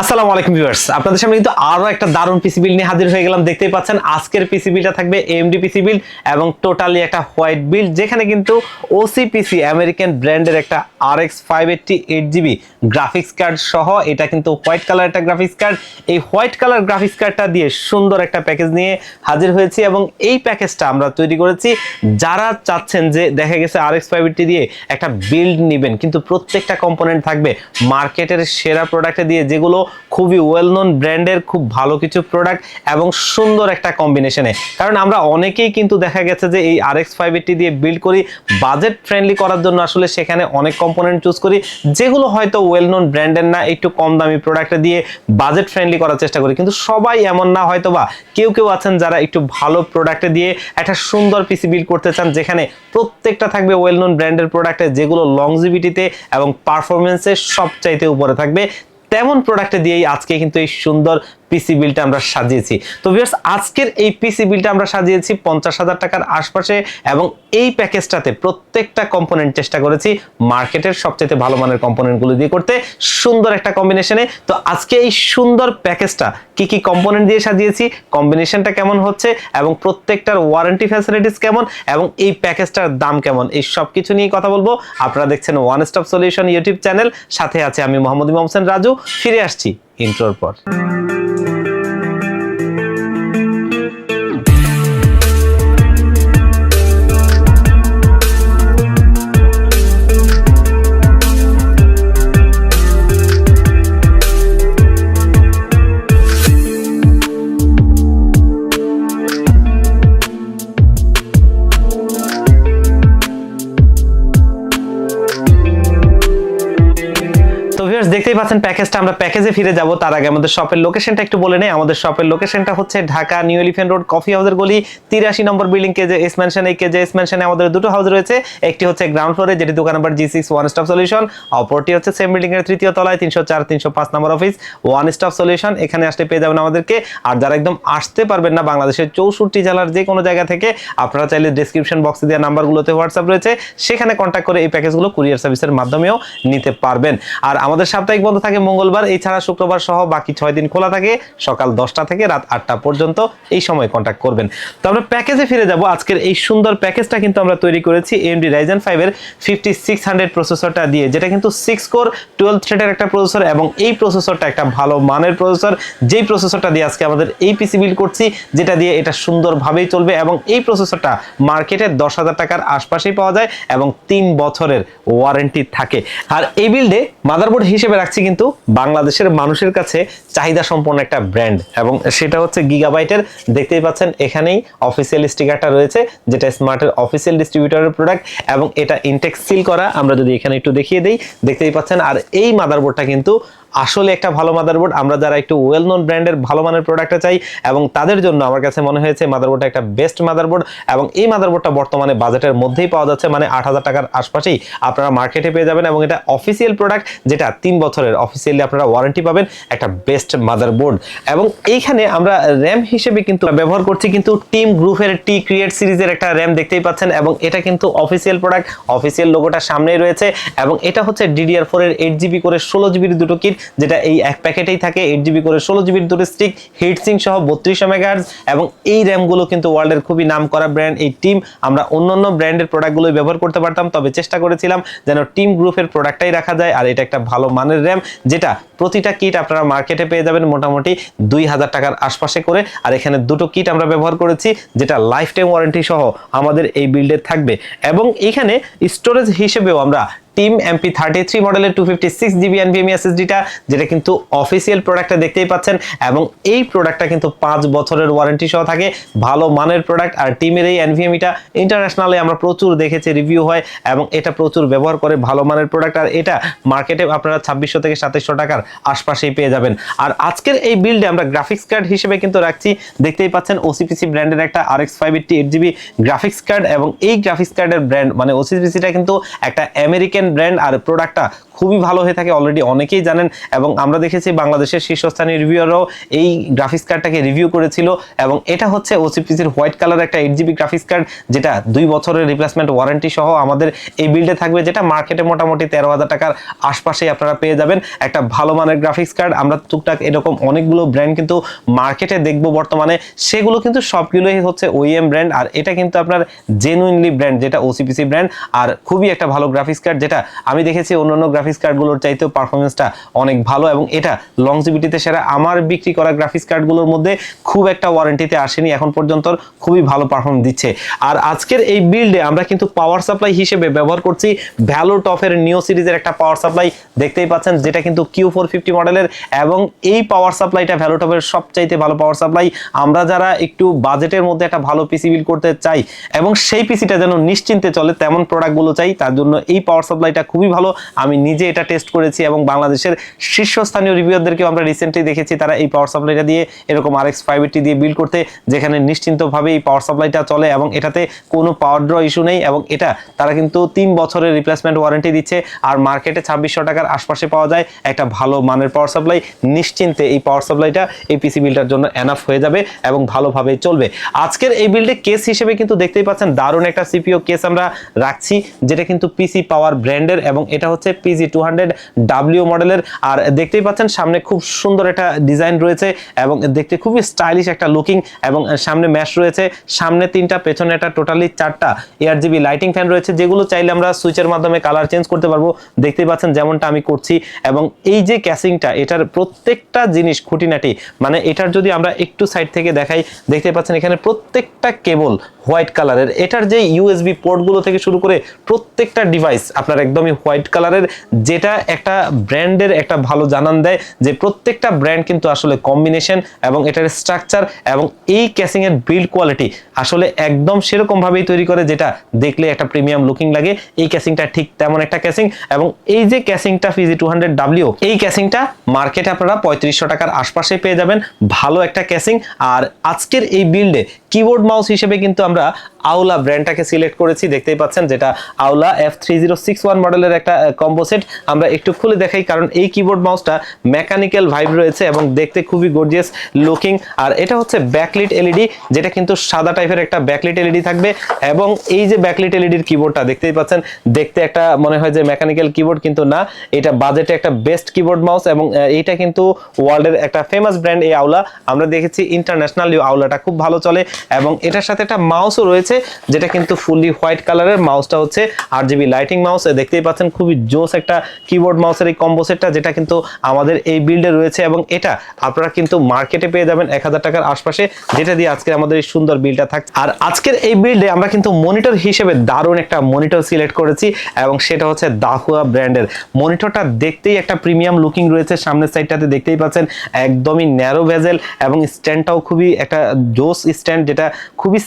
আসসালামু আলাইকুম ভিউয়ার্স। আপনাদের সামনে কিন্তু আরও একটা দারুণ পিসি বিল নিয়ে হাজির হয়ে গেলাম। দেখতেই পাচ্ছেন, আজকের পিসি বিলটা থাকবে এমডি পিসি বিল এবং টোটালি একটা হোয়াইট বিল যেখানে কিন্তু ওসি পিসি আমেরিকান ব্র্যান্ডের একটা R X five eighty eight GB graphics card সহ এটা কিন্তু হোয়াইট কালার একটা গ্রাফিক্স কার্ড এই হোয়াইট কালার গ্রাফিক্স কার্ডটা দিয়ে সুন্দর একটা প্যাকেজ নিয়ে হাজির হয়েছি এবং এই প্যাকেজটা আমরা তৈরি করেছি। যারা চাচ্ছেন যে দেখা গেছে আর এক্স ফাইভ এইটটি দিয়ে একটা বিল্ড নেবেন, কিন্তু প্রত্যেকটা কম্পোনেন্ট থাকবে। মার্কেটের সেরা প্রোডাক্টে দিয়ে যেগুলো খুবই ওয়েল নোন ব্র্যান্ডের খুব ভালো কিছু প্রোডাক্ট এবং সুন্দর একটা কম্বিনেশনে কারণ আমরা অনেকেই কিন্তু দেখা গেছে যে এই আর এক্স ফাইভ দিয়ে বিল্ড করি বাজেট ফ্রেন্ডলি করার জন্য আসলে সেখানে অনেক কম্পোনেন্ট চুজ করি, যেগুলো হয়তো ওয়েল নোন ব্র্যান্ডের না, একটু কম দামি প্রোডাক্টে দিয়ে বাজেট ফ্রেন্ডলি করার চেষ্টা করি। কিন্তু সবাই এমন না হয়তো বা কেউ কেউ আছেন যারা একটু ভালো প্রোডাক্টে দিয়ে একটা সুন্দর পিসি বিল্ড করতে চান, যেখানে প্রত্যেকটা থাকবে ওয়েল নোন ব্র্যান্ডের প্রোডাক্টে যেগুলো লংজিভিটিতে এবং পারফরমেন্সে সবচাইতে উপরে থাকবে। তেমন প্রোডাক্টে দিয়েই আজকে কিন্তু এই সুন্দর পিসি বিলটা আমরা সাজিয়েছি। তো ভিউয়ার্স আজকের এই পিসি বিলটা আমরা সাজিয়েছি পঞ্চাশ হাজার টাকার আশপাশে এবং এই প্যাকেজটাতে প্রত্যেকটা কম্পোনেন্ট চেষ্টা করেছি মার্কেটের সবচেয়ে ভালো মানের কম্পোনেন্টগুলো দিয়ে করতে সুন্দর একটা কম্বিনেশনে তো আজকে এই সুন্দর প্যাকেজটা কি কি কম্পোনেন্ট দিয়ে সাজিয়েছি কম্বিনেশনটা কেমন হচ্ছে এবং প্রত্যেকটার ওয়ারেন্টি ফ্যাসিলিটিস কেমন এবং এই প্যাকেজটার দাম কেমন, এই সব কিছু নিয়ে কথা বলব। আপনারা দেখছেন one stop solution YouTube channel, সাথে আছে আমি মোহাম্মদ ইমাম হোসেন রাজু। ফিরে আসছি। ইন্ট্রোর পর। ভিউয়ার্স দেখতেই পাচ্ছেন প্যাকেজটা আমরা প্যাকেজে ফিরে যাব। তার আগে আমাদের শপের লোকেশনটা একটু বলে নেই। আমাদের শপের লোকেশনটা হচ্ছে Dhaka New Elephant Road coffee হাউসের গলি, তিরাশি নম্বর বিল্ডিং কেজে এস ম্যানশন এই কেজে এস ম্যানশনে আমাদের দুটো হাউস রয়েছে। একটি হচ্ছে গ্রাউন্ড ফ্লোরে যেটি দোকান number G six one stop solution অপরটি হচ্ছে সেম বিল্ডিং এর তৃতীয় তলায়, তিনশো চার, তিনশো পাঁচ নম্বর অফিস ওয়ান স্টপ সলিউশন এখানে আসলে পেয়ে যাবেন আমাদেরকে। আর যারা একদম আসতে পারবেন না বাংলাদেশের চৌষট্টি জেলার যে কোনো জায়গা থেকে, আপনারা চাইলে ডিসক্রিপশন বক্সে দেওয়া নাম্বারগুলোতে হোয়াটসঅ্যাপ রয়েছে। সেখানে কন্ট্যাক্ট করে এই প্যাকেজগুলো কুরিয়ার সার্ভিসের মাধ্যমেও নিতে পারবেন। আর আমাদের সাপ্তাহিক বন্ধ থাকে মঙ্গলবার এছাড়া শুক্রবার সহ বাকি ছয় দিন খোলা থাকে। সকাল দশটা থেকে রাত আটটা পর্যন্ত এই সময় কন্ট্যাক্ট করবেন। তো আমরা প্যাকেজে ফিরে যাব। আজকের এই সুন্দর প্যাকেজটা কিন্তু আমরা তৈরি করেছি এমডি রাইজেন ফাইভের ফিফটি সিক্স হান্ড্রেড প্রসেসরটা দিয়ে, যেটা কিন্তু সিক্স কোর টুয়েলভ থ্রেডের একটা প্রসেসর এবং এই প্রসেসরটা একটা ভালো মানের প্রসেসর যেই প্রসেসরটা দিয়ে আজকে আমাদের এই পিসি বিল করছি, যেটা দিয়ে এটা সুন্দরভাবেই চলবে এবং এই প্রসেসরটা মার্কেটে দশ হাজার টাকার আশপাশেই পাওয়া যায় এবং তিন বছরের ওয়ারেন্টি থাকে। আর এই বিল্ডে মাদারবোর্ড হিসেবে রাখছি কিন্তু বাংলাদেশের মানুষের কাছে চাহিদা সম্পন্ন একটা ব্র্যান্ড এবং সেটা হচ্ছে গিগাবাইটের। দেখতেই পাচ্ছেন, এখানেই অফিসিয়াল স্টিকারটা রয়েছে, যেটা স্মার্টের অফিসিয়াল ডিস্ট্রিবিউটারের প্রোডাক্ট এবং এটা ইনটেক্স সিল করা। আমরা যদি এখানে একটু দেখিয়ে দিই, দেখতেই পাচ্ছেন, আর এই মাদারবোর্ডটা কিন্তু আসলে একটা ভালো মাদারবোর্ড আমরা যারা একটু ওয়েল নোন ব্র্যান্ডের ভালো মানের প্রোডাক্টটা চাই এবং তাদের জন্য আমার কাছে মনে হয়েছে মাদারবোর্ডটা একটা বেস্ট মাদারবোর্ড এবং এই মাদারবোর্ডটা বর্তমানে বাজেটের মধ্যেই পাওয়া যাচ্ছে। মানে আট হাজার টাকার আশপাশেই আপনারা মার্কেটে পেয়ে যাবেন এবং এটা অফিসিয়াল প্রোডাক্ট যেটা তিন বছরের অফিসিয়ালি আপনারা ওয়ারেন্টি পাবেন একটা বেস্ট মাদারবোর্ড এবং এইখানে আমরা র্যাম হিসেবে কিন্তু ব্যবহার করছি কিন্তু টিম গ্রুপের টি ক্রিয়েট সিরিজের একটা র্যাম দেখতেই পাচ্ছেন এবং এটা কিন্তু অফিসিয়াল প্রোডাক্ট অফিসিয়াল লোগোটা সামনেই রয়েছে এবং এটা হচ্ছে ডিডিআর ফোর এর এইট জিবি করে ষোলো জিবির দুটো কিট যেটা এই এক প্যাকেটেই থাকে এইট জিবি করে ষোলো জিবির দুটো স্টিক হিটসিং সহ বত্রিশশো মেগাহার্জ এবং এই র্যামগুলো কিন্তু ওয়ার্ল্ডের খুবই নাম করা ব্র্যান্ড এই টিম আমরা অন্য অন্য ব্র্যান্ডের প্রোডাক্টগুলোই ব্যবহার করতে পারতাম, তবে চেষ্টা করেছিলাম যেন টিম গ্রুপের প্রোডাক্টটাই রাখা যায়, আর এটা একটা ভালো মানের র্যাম যেটা প্রতিটা কিট আপনারা মার্কেটে পেয়ে যাবেন মোটামুটি দুই হাজার টাকার আশপাশে করে। আর এখানে দুটো কিট আমরা ব্যবহার করেছি, যেটা লাইফ টাইম ওয়ারেন্টি সহ আমাদের এই বিল্ডে থাকবে। এবং এখানে স্টোরেজ হিসেবেও আমরা টিম এমপি থার্টি থ্রি মডেলের two fifty six GB NVMe এসএসডিটা যেটা কিন্তু অফিসিয়াল প্রোডাক্টটা দেখতেই পাচ্ছেন, এবং এই প্রোডাক্টটা কিন্তু পাঁচ বছরের ওয়ারেন্টি সহ থাকে, ভালো মানের প্রোডাক্ট আর টিমের এই এনভিএমইটা ইন্টারন্যাশনালে আমরা প্রচুর দেখেছি রিভিউ হয়, এবং এটা প্রচুর ব্যবহার করে ভালো মানের প্রোডাক্ট আর এটা মার্কেটে আপনারা ছাব্বিশশো থেকে সাতাইশশো টাকার আশপাশেই পেয়ে যাবেন। আর আজকের এই বিল্ডে আমরা গ্রাফিক্স কার্ড হিসেবে কিন্তু রাখছি, দেখতেই পাচ্ছেন ওসিপিসি ব্র্যান্ডের একটা R X five eighty eight GB graphics card এবং এই গ্রাফিক্স কার্ডের ব্র্যান্ড মানে ওসিপিসিটা কিন্তু একটা আমেরিকান ওইএন ব্র্যান্ড আর প্রোডাক্টটা খুবই ভালো হয়ে থাকে অলরেডি অনেকেই জানেন। এবং আমরা দেখেছি বাংলাদেশের শীর্ষস্থানীয় রিভিউরাও এই গ্রাফিক্স কার্ডটাকে রিভিউ করেছিল। এবং এটা হচ্ছে ওসিপিসির হোয়াইট কালার একটা এইট জিবি গ্রাফিক্স কার্ড যেটা দুই বছরের রিপ্লেসমেন্ট ওয়ারেন্টি সহ আমাদের এই বিল্ডে থাকবে, যেটা মার্কেটে মোটামুটি তেরো হাজার টাকার আশপাশেই আপনারা পেয়ে যাবেন একটা ভালো মানের গ্রাফিক্স কার্ড আমরা টুকটাক এরকম অনেকগুলো ব্র্যান্ড কিন্তু মার্কেটে দেখব বর্তমানে। সেগুলো কিন্তু সবগুলোই হচ্ছে ওইএম ব্র্যান্ড আর এটা কিন্তু আপনার জেনুইনলি ব্র্যান্ড যেটা ওসিপিসি ব্র্যান্ড আর খুবই একটা ভালো গ্রাফিক্স কার্ড যেটা আমি দেখেছি অন্যান্য গ্রাফিক্স কার্ডগুলোর চাইতেও পারফরমেন্সটা অনেক ভালো এবং এটা লংজিবিটিতে সেরা। আমার বিক্রি করা গ্রাফিক্স কার্ডগুলোর মধ্যে খুব একটা ওয়ারেন্টিতে আসেনি, এখন পর্যন্ত খুবই ভালো পারফরমেন্স দিচ্ছে। আর আজকের এই বিল্ডে আমরা কিন্তু পাওয়ার সাপ্লাই হিসেবে ব্যবহার করছি ভ্যালো টফের নিও সিরিজের একটা পাওয়ার সাপ্লাই দেখতেই পাচ্ছেন যেটা কিন্তু কিউ ফোর ফিফটি মডেলের এবং এই পাওয়ার সাপ্লাইটা ভ্যালো টপের সবচাইতে ভালো পাওয়ার সাপ্লাই আমরা যারা একটু বাজেটের মধ্যে একটা ভালো পিসি বিল করতে চাই এবং সেই পিসিটা যেন নিশ্চিন্তে চলে, তেমন প্রোডাক্টগুলো চাই, তার জন্য এই পাওয়ার সাপ্লাইটা খুবই ভালো। আমি নিজে এটা টেস্ট করেছি এবং বাংলাদেশের শীর্ষস্থানীয় রিভিউয়ারদেরকেও আমরা রিসেন্টলি দেখেছি, তারা এই পাওয়ার সাপ্লাইটা দিয়ে এরকম আর এক্স ফাইভ দিয়ে বিল্ড করতে, যেখানে নিশ্চিন্তভাবে এই পাওয়ার সাপ্লাইটা চলে এবং এটাতে কোনো পাওয়ার ড্র ইস্যু নেই এবং এটা তারা কিন্তু তিন বছরের রিপ্লেসমেন্ট ওয়ারেন্টি দিচ্ছে আর মার্কেটে ছাব্বিশশো টাকার আশপাশে পাওয়া যায় একটা ভালো মানের পাওয়ার সাপ্লাই নিশ্চিন্তে এই পাওয়ার সাপ্লাইটা এই পিসি বিলটার জন্য এনাফ হয়ে যাবে এবং ভালোভাবে চলবে। আজকের এই বিল্ডে কেস হিসেবে কিন্তু দেখতেই পাচ্ছেন দারুণ একটা সিপিও কেস আমরা রাখছি, যেটা কিন্তু পিসি পাওয়ার ব্র্যান্ডের এবং এটা হচ্ছে পিজি টু হান্ড্রেড ডাব্লিউ মডেলের। আর দেখতেই পাচ্ছেন, সামনে খুব সুন্দর একটা ডিজাইন রয়েছে এবং দেখতে খুবই স্টাইলিশ একটা লুকিং এবং সামনে ম্যাশ রয়েছে। সামনে তিনটা, পেছনে একটা টোটালি চারটা এয়ার জিবি লাইটিং ফ্যান রয়েছে, যেগুলো চাইলে আমরা সুইচের মাধ্যমে কালার চেঞ্জ করতে পারব। দেখতেই পাচ্ছেন যেমনটা আমি করছি এবং এই যে ক্যাসিংটা এটার প্রত্যেকটা জিনিস খুঁটিনাটি মানে এটার যদি আমরা একটু সাইড থেকে দেখাই, দেখতে পাচ্ছেন এখানে প্রত্যেকটা কেবল হোয়াইট কালারের। এটার যে ইউএসবি পোর্টগুলো থেকে শুরু করে প্রত্যেকটা ডিভাইস আপনার একদমই হোয়াইট কালারের, যেটা একটা ব্র্যান্ডের একটা ভালো জানান দেয় যে প্রত্যেকটা ব্র্যান্ড কিন্তু আসলে কম্বিনেশন এবং এটার স্ট্রাকচার এবং এই ক্যাসিং এর বিল্ড কোয়ালিটি আসলে একদম সেরকমভাবেই তৈরি করে, যেটা দেখলে একটা প্রিমিয়াম লুকিং লাগে। এই ক্যাসিংটা ঠিক তেমন একটা ক্যাসিং এবং এই যে ক্যাসিংটা ফিজি টু হান্ড্রেড ডাব্লিউ এই ক্যাসিংটা মার্কেটে আপনারা পঁয়ত্রিশশো টাকার আশপাশে পেয়ে যাবেন। ভালো একটা ক্যাসিং আর আজকের এই বিল্ডে কিবোর্ড মাউস হিসেবে কিন্তু আমরা আউলা ব্র্যান্ডটাকে সিলেক্ট করেছি, দেখতেই পাচ্ছেন যেটা Aula F three zero six one মডেলের একটা কম্বো সেট আমরা একটু খুলে দেখাই, কারণ এই কিবোর্ড মাউসটা মেকানিক্যাল ভাইব রয়েছে এবং দেখতে খুবই গর্জিয়াস লুকিং আর এটা হচ্ছে ব্যাকলিট এলইডি যেটা কিন্তু সাদা টাইপের একটা ব্যাকলিট এলইডি থাকবে। এবং এই যে ব্যাকলিট এলইডির কিবোর্ডটা দেখতেই পাচ্ছেন, দেখতে একটা মনে হয় যে মেকানিক্যাল কিবোর্ড কিন্তু না, এটা বাজেটে একটা বেস্ট কিবোর্ড মাউস এবং এইটা কিন্তু ওয়ার্ল্ডের একটা ফেমাস ব্র্যান্ড এই আউলা আমরা দেখেছি ইন্টারন্যাশনাল আউলাটা খুব ভালো চলে এবং এটার সাথে একটা মাউসও রয়েছে, যেটা কিন্তু ফুললি হোয়াইট কালারের মাউসটা হচ্ছে আর জিবি লাইটিং মাউস দেখতেই পাচ্ছেন খুবই জোস একটা কিবোর্ড মাউসের এই কম্বো সেটটা যেটা কিন্তু আমাদের এই বিল্ডে রয়েছে। এবং এটা আপনারা কিন্তু মার্কেটে পেয়ে যাবেন এক হাজার টাকার আশপাশে, যেটা দিয়ে আজকে আমাদের এই সুন্দর বিলটা থাকছে আর আজকের এই বিল্ডে আমরা কিন্তু মনিটর হিসেবে দারুণ একটা মনিটর সিলেক্ট করেছি, এবং সেটা হচ্ছে দাহুয়া ব্র্যান্ডের মনিটরটা দেখতেই একটা প্রিমিয়াম লুকিং রয়েছে সামনের সাইডটাতে দেখতেই পাচ্ছেন একদমই ন্যারো ভেজেল এবং স্ট্যান্ডটাও খুবই একটা জোস স্ট্যান্ড যেটা খুবই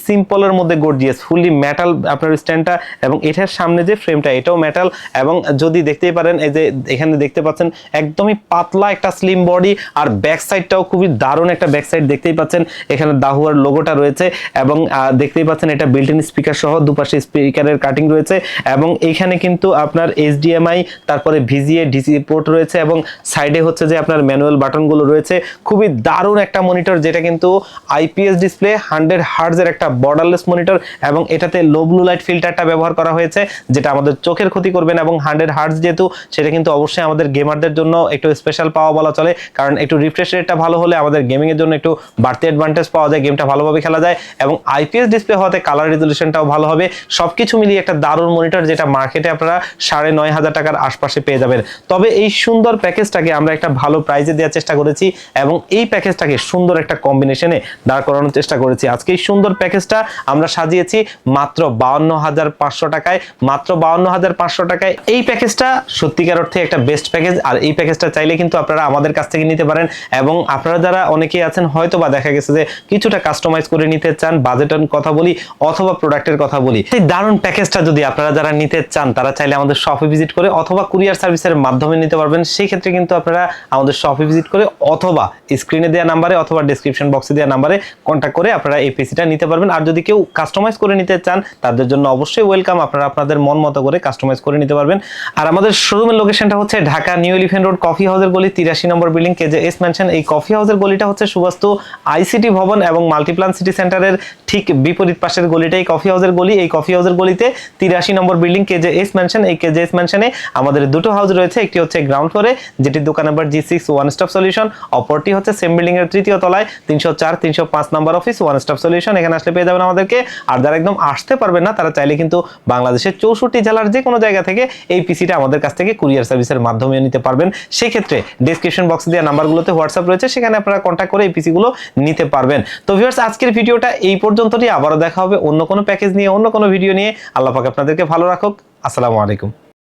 সিম্পলের মধ্যে গর্জিয়াস ফুললি মেটাল আপনার স্ট্যান্ডটা এবং এটার সামনে যে ফ্রেমটা এটাও মেটাল এবং যদি দেখতেই পারেন, এই যে এখানে দেখতে পাচ্ছেন, একদমই পাতলা একটা স্লিম বডি আর ব্যাক সাইডটাও খুবই দারুণ একটা ব্যাক সাইড দেখতেই পাচ্ছেন। এখানে দাহুয়ার লোগোটা রয়েছে এবং দেখতেই পাচ্ছেন এটা বিল্ট ইন স্পিকার সহ দুপাশে স্পিকারের কাটিং রয়েছে এবং এইখানে কিন্তু আপনার এইচডিএমআই তারপরে ভিজিএ ডিসি পোর্ট রয়েছে এবং সাইডে হচ্ছে যে আপনার ম্যানুয়াল বাটনগুলো রয়েছে। খুবই দারুণ একটা মনিটর যেটা কিন্তু আইপিএস ডিসপ্লে হান্ড্রেড হার্জের একটা বর্ডারলেস মনিটর এবং এটাতে লো ব্লু লাইট ফিল্টারটা ব্যবহার করা হয়েছে, যেটা আমাদের চোখের ক্ষতি করবে না এবং হান্ড্রেড হার্জ যেহেতু, সেটা কিন্তু অবশ্যই আমাদের গেমারদের জন্য একটু স্পেশাল পাওয়া বলা চলে। কারণ একটু রিফ্রেশ রেটটা ভালো হলে আমাদের গেমিংয়ের জন্য একটু বাড়তি অ্যাডভান্টেজ পাওয়া যায় গেমটা ভালোভাবে খেলা যায় এবং আইপিএস ডিসপ্লে হওয়াতে কালার রেজলিউশনটাও ভালো হবে। সবকিছু মিলিয়ে একটা দারুণ মনিটর যেটা মার্কেটে আপনারা সাড়ে নয় হাজার টাকার আশপাশে পেয়ে যাবেন। তবে এই সুন্দর প্যাকেজটাকে আমরা একটা ভালো প্রাইজে দেওয়ার চেষ্টা করেছি এবং এই প্যাকেজটাকে সুন্দর একটা কম্বিনেশনে দাঁড় করানোর চেষ্টা করেছি। আজকে এই সুন্দর প্যাকেজটা আমরা সাজিয়েছি মাত্র বাউন্ন হাজার পাঁচশো টাকায়, মাত্র বাউন্ন হাজার পাঁচশো টাকায়। এই প্যাকেজটা সত্যিকার অর্থে একটা বেস্ট প্যাকেজ আর এই প্যাকেজটা চাইলে কিন্তু আপনারা আমাদের কাছ থেকে নিতে পারেন। এবং আপনারা যারা অনেকেই আছেন হয়তো বা দেখা গেছে যে কিছুটা কাস্টমাইজ করে নিতে চান বাজেটের কথা বলি অথবা প্রোডাক্টের কথা বলি। এই দারুণ প্যাকেজটা যদি আপনারা যারা নিতে চান, তারা চাইলে আমাদের শপে ভিজিট করে অথবা কুরিয়ার সার্ভিসের মাধ্যমে নিতে পারবেন। সেই ক্ষেত্রে কিন্তু আপনারা আমাদের শপে ভিজিট করে অথবা স্ক্রিনে দেওয়া নাম্বারে অথবা ডিসক্রিপশন বক্সে দেওয়া নাম্বারে কন্ট্যাক্ট করে আপনারা এই পিসিটা নিতে পারবেন। আর যদি কেউ কেউ কাস্টমাইজ করে নিতে চান, তাদের জন্য অবশ্যই ওয়েলকাম আপনারা আপনাদের মন মতো করে কাস্টমাইজ করে নিতে পারবেন। আর আমাদের শোরুমের লোকেশনটা হচ্ছে Dhaka new elephant road coffee হাউসের গলি, তিরাশি নম্বর বিল্ডিং কেজে এস ম্যানশন এই কফি হাউসের গলিটা হচ্ছে সুবাস্তু আইসিটি ভবন এবং মাল্টিপ্লান সিটি সেন্টারের ঠিক বিপরীত পাশের গলিটাই কফি হাউসের গলি। এই কফি হাউসের গলিতে তিরাশি নম্বর বিল্ডিং কেজে এস ম্যানশন এই কেজে এস ম্যানশনে আমাদের দুটো হাউস রয়েছে। একটি হচ্ছে গ্রাউন্ড ফ্লোরে যেটি দোকান number G six one stop solution অপরটি হচ্ছে সেম বিল্ডিং এর তৃতীয় তলায়, তিনশো চার, তিনশো পাঁচ নম্বর অফিস ওয়ান স্টপ সলিউশন এখানে আসলে পেয়ে যাবেন আমাদেরকে আর যারা একদম আসতে পারবেন না, তারা চাইলে কিন্তু বাংলাদেশের চৌষট্টি জেলার যে কোনো জায়গা থেকে এই পিসিটা আমাদের কাছ থেকে কুরিয়ার সার্ভিসের মাধ্যমে নিতে পারবেন। সেক্ষেত্রে ডিসক্রিপশন বক্সে দেওয়া নাম্বারগুলোতে হোয়াটসঅ্যাপ রয়েছে, সেখানে আপনারা কন্ট্যাক্ট করে এই পিসিগুলো নিতে পারবেন। তো ভিউয়ার্স আজকের ভিডিওটা এই পর্যন্তই। আবারও দেখা হবে অন্য কোনো প্যাকেজ নিয়ে, অন্য কোনো ভিডিও নিয়ে। আল্লাহ পাক আপনাদেরকে ভালো রাখুক। আসসালামু আলাইকুম।